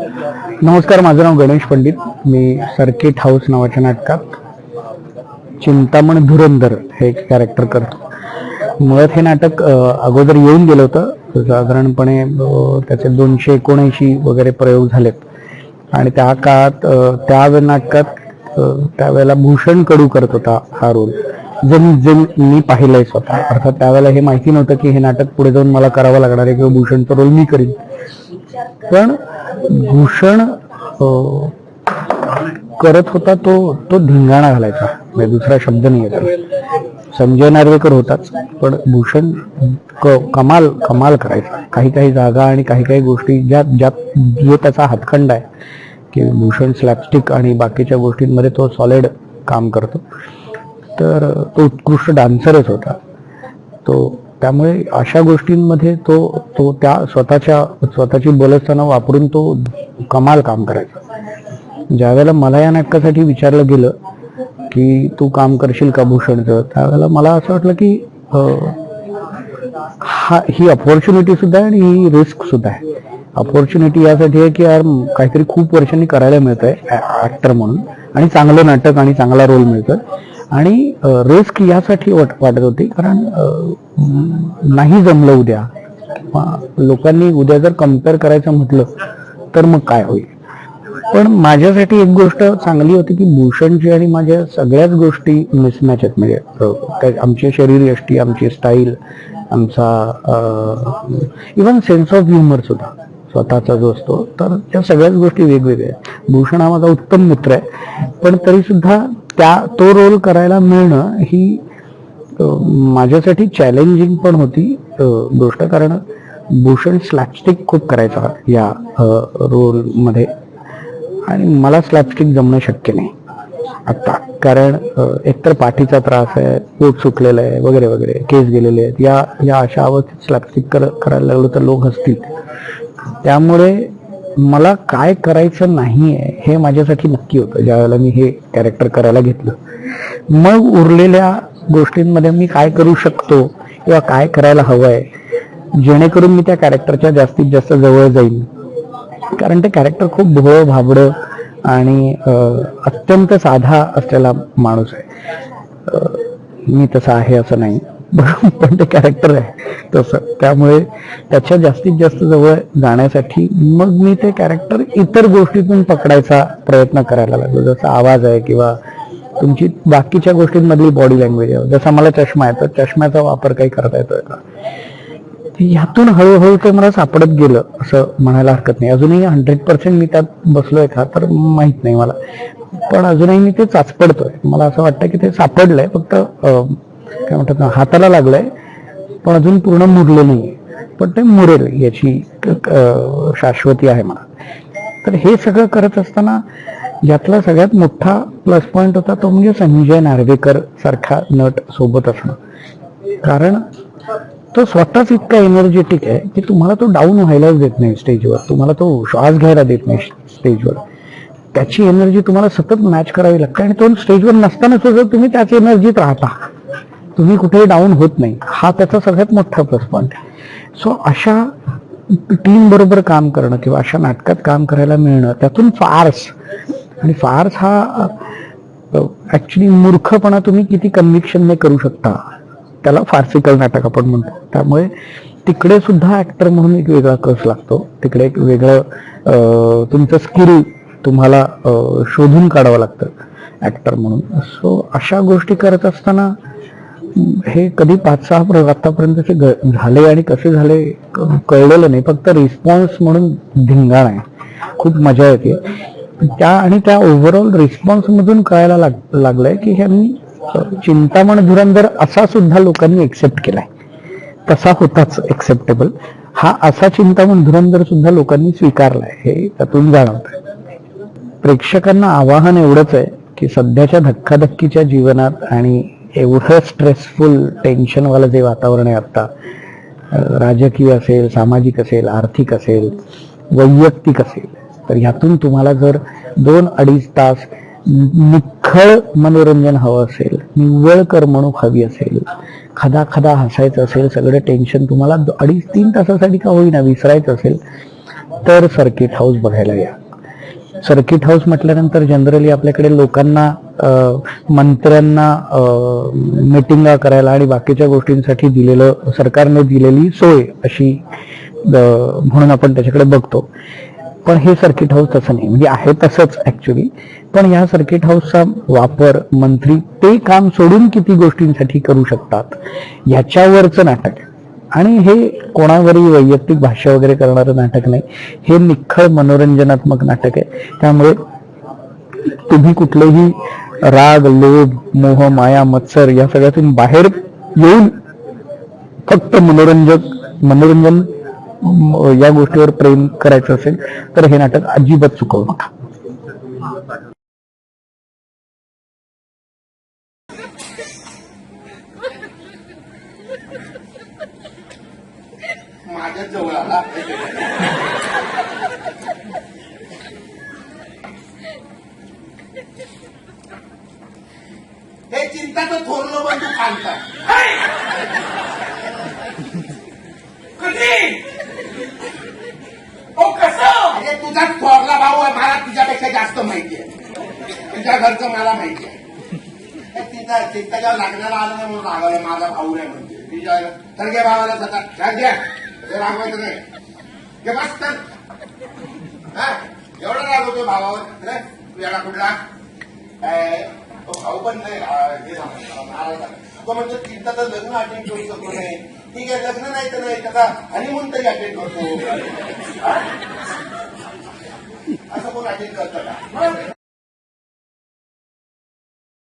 नमस्कार माझं नाव गणेश पंडित. मी सर्किट हाऊस नावाच्या नाटकात चिंतामण धुरंधर हे एक कॅरेक्टर करतो. मुळात हे नाटक अगोदर येऊन गेलं होतं. साधारणपणे त्याचे दोनशे एकोणऐंशी वगैरे प्रयोग झालेत. आणि त्या काळात त्या नाटकात त्यावेळेला भूषण कडू करत होता हा रोल जे जे मी पाहिलंय स्वतः. अर्थात त्यावेळेला हे माहिती नव्हतं की हे नाटक पुढे जाऊन मला करावं लागणार आहे किंवा भूषणचा रोल मी करीन. पण भूषण करत होता तो तो धिंगाणा घालायचा. म्हणजे दुसरा शब्द नाही येतो संजय नार्वेकर होताच पण भूषण क- कमाल कमाल करायचा. काही काही जागा आणि काही काही गोष्टी ज्या ज्यात जो त्याचा हातखंड आहे की भूषण स्लॅपस्टिक आणि बाकीच्या गोष्टींमध्ये तो सॉलिड काम करतो. तर तो उत्कृष्ट डान्सरच होता. तो त्यामुळे अशा गोष्टींमध्ये तो तो त्या स्वतःच्या स्वतःची बलस्थानं वापरून तो कमाल काम करायचा. ज्या वेळेला मला या नाटकासाठी विचारलं गेलं की तू काम करशील का भूषणचं त्यावेळेला मला असं वाटलं की हा ही अपॉर्च्युनिटी सुद्धा आहे आणि ही रिस्क सुद्धा आहे. अपॉर्च्युनिटी यासाठी आहे की यार काहीतरी खूप वर्षांनी करायला मिळतंय ऍक्टर म्हणून. आणि चांगलं नाटक आणि चांगला रोल मिळतोय. आणि रिस्क यासाठी वाट वाटत होती कारण नाही जमलं उद्या. लोकांनी उद्या जर कंपेअर करायचं म्हटलं तर मग काय होईल? पण माझ्यासाठी एक गोष्ट चांगली होती की भूषणची आणि माझ्या सगळ्याच गोष्टी मिसमॅच आहेत. म्हणजे आमचे आमची शरीर यष्टी आमची स्टाईल आमचा इवन सेन्स ऑफ ह्युमर सुद्धा स्वतःचा जो असतो तर त्या सगळ्याच गोष्टी वेगवेगळ्या आहेत. भूषण हा माझा उत्तम मित्र आहे. पण तरी सुद्धा त्या तो रोल करायला मिळणं ही माझ्यासाठी चॅलेंजिंग पण होती. गोष्ट कारण भूषण स्लॅपस्टिक खूप करायचा या रोलमध्ये आणि मला स्लॅपस्टिक जमणं शक्य नाही. आता कारण एकतर पाठीचा त्रास आहे पोट सुकलेलं आहे वगैरे वगैरे केस गेलेले आहेत. या या अशा अवस्थेत स्लॅपस्टिक कर करायला लागलो तर लोक हसतील. त्यामुळे मला काय करायचं नाहीये हे माझ्यासाठी नक्की होतं ज्यावेळेला मी हे कॅरेक्टर करायला घेतलं. मग उरलेल्या गोष्टींमध्ये मी काय करू शकतो किंवा काय करायला हवं आहे जेणेकरून मी त्या कॅरेक्टरच्या जास्तीत जास्त जवळ जाईल कारण ते कॅरेक्टर खूप भोळ भाबडं आणि अत्यंत साधा असलेला माणूस आहे. मी तसा आहे असं नाही. पण ते कॅरेक्टर आहे. तसं. त्यामुळे त्याच्या जास्तीत जास्त जवळ जाण्यासाठी मग मी ते कॅरेक्टर इतर गोष्टीतून पकडायचा प्रयत्न करायला लागलो. जसा आवाज आहे किंवा तुमची बाकीच्या गोष्टींमधली बॉडी लँग्वेज आहे. जसा मला चष्मा आहे तर चष्म्याचा वापर काही करता येतोय का? ह्यातून हळूहळू ते मला सापडत गेलं असं म्हणायला हरकत नाही. अजूनही हंड्रेड पर्सेंट मी त्यात बसलोय का तर माहीत नाही मला. पण अजूनही मी ते चाचपडतोय. मला असं वाटतं की ते सापडलंय फक्त काय म्हणतात ना हाताला लागलंय पण अजून पूर्ण मुरलं नाहीये. पण ते मुरेल याची शाश्वती आहे मला तर हे सगळं करत असताना यातला सगळ्यात मोठा प्लस पॉइंट होता तो म्हणजे संजय नार्वेकर सारखा नट सोबत असणं. कारण तो स्वतःच इतका एनर्जेटिक आहे की तुम्हाला तो डाऊन व्हायलाच देत नाही स्टेजवर तुम्हाला तो श्वास घ्यायला देत नाही स्टेजवर त्याची एनर्जी तुम्हाला सतत मॅच करावी लागते आणि तो स्टेजवर नसताना सुद्धा तुम्ही त्याच एनर्जीत राहता. तुम्ही कुठेही डाऊन होत नाही. हा त्याचा सगळ्यात मोठा प्लस पॉईंट सो अशा टीम बरोबर काम करणं किंवा अशा नाटकात काम करायला मिळणं त्यातून फार्स आणि फार्स हा ऍक्च्युली मूर्खपणा तुम्ही किती कन्व्हिक्शनने करू शकता त्याला फार्सिकल नाटक आपण म्हणतो. त्यामुळे तिकडे सुद्धा ऍक्टर म्हणून एक वेगळा कस लागतो. तिकडे एक वेगळं तुमचं स्किल तुम्हाला शोधून काढावं लागतं ऍक्टर म्हणून. सो अशा गोष्टी करत असताना हे कधी पाच सहा प्रयोग आतापर्यंत झाले आणि कसे झाले कळलेलं नाही. फक्त रिस्पॉन्स म्हणून धिंगाण आहे. खूप मजा येते. त्या आणि त्या ओव्हरऑल रिस्पॉन्स मधून कळायला लाग लागलंय की ह्यांनी चिंतामण धुरंधर असा सुद्धा लोकांनी एक्सेप्ट केलाय. तसा होताच एक्सेप्टेबल हा असा चिंतामण धुरंधर सुद्धा लोकांनी स्वीकारलाय. हे त्यातून जाणवत प्रेक्षकांना आवाहन एवढंच आहे की सध्याच्या धक्काधक्कीच्या जीवनात आणि एवढं स्ट्रेसफुल टेन्शनवालं जे वातावरण आहे आता राजकीय असेल सामाजिक असेल आर्थिक असेल वैयक्तिक असेल तर ह्यातून तुम्हाला जर दोन अडीच तास निखळ मनोरंजन हवं असेल निव्वळ करमणूक हवी असेल खदा खदा हसायचं असेल सगळं टेन्शन तुम्हाला अडीच तीन तासासाठी का होईना विसरायचं असेल तर सर्किट हाऊस बघायला या. सर्किट हाऊस म्हटल्यानंतर जनरली आपल्याकडे लोकांना अ, मंत्र्यांना मिटिंगा करायला आणि बाकीच्या गोष्टींसाठी दिलेलं सरकारने दिलेली सोय अशी म्हणून आपण त्याच्याकडे बघतो. पण हे सर्किट हाऊस तसं नाही. म्हणजे आहे तसंच ऍक्च्युली पण या सर्किट हाऊसचा वापर मंत्री ते काम सोडून किती गोष्टींसाठी करू शकतात याच्यावरचं नाटक आहे. आणि हे कोणावरही वैयक्तिक भाष्य वगैरे करणारं नाटक नाही. हे निखळ मनोरंजनात्मक नाटक आहे. त्यामुळे तुम्ही कुठलेही राग लोभ मोह माया मत्सर या सगळ्यातून बाहेर येऊन फक्त मनोरंजक मनोरंजन या गोष्टीवर प्रेम करायचं असेल तर हे नाटक अजिबात चुकवू नका माझ्या जवळ आला हे चिंताचं थोरलं बंधू काढतात कधी ओ कसं? अरे तुझा थोरला भाऊ आहे मला तुझ्यापेक्षा जास्त माहिती आहे. तुझ्या घरचं मला माहिती आहे. चिंता चिंताच्या लग्नाला आलं नाही म्हणून रागवलं माझा भाऊ नाही म्हणजे तुझ्या सगळ्या भावाला सतत. घ्या घ्या हे रागवायचं नाही. हे बस तर हा? एवढा रागवतोय भावावर रे, तू याला कुठला? काय, तो भाऊ पण नाही हे तो म्हणतो चिंताचं लग्न अटेंड करू शकतो नाही ठीक आहे लग्न नाही तर नाही त्याचा हनीमून तरी अटेंड करतो. असं कोण अटेंड करतं का?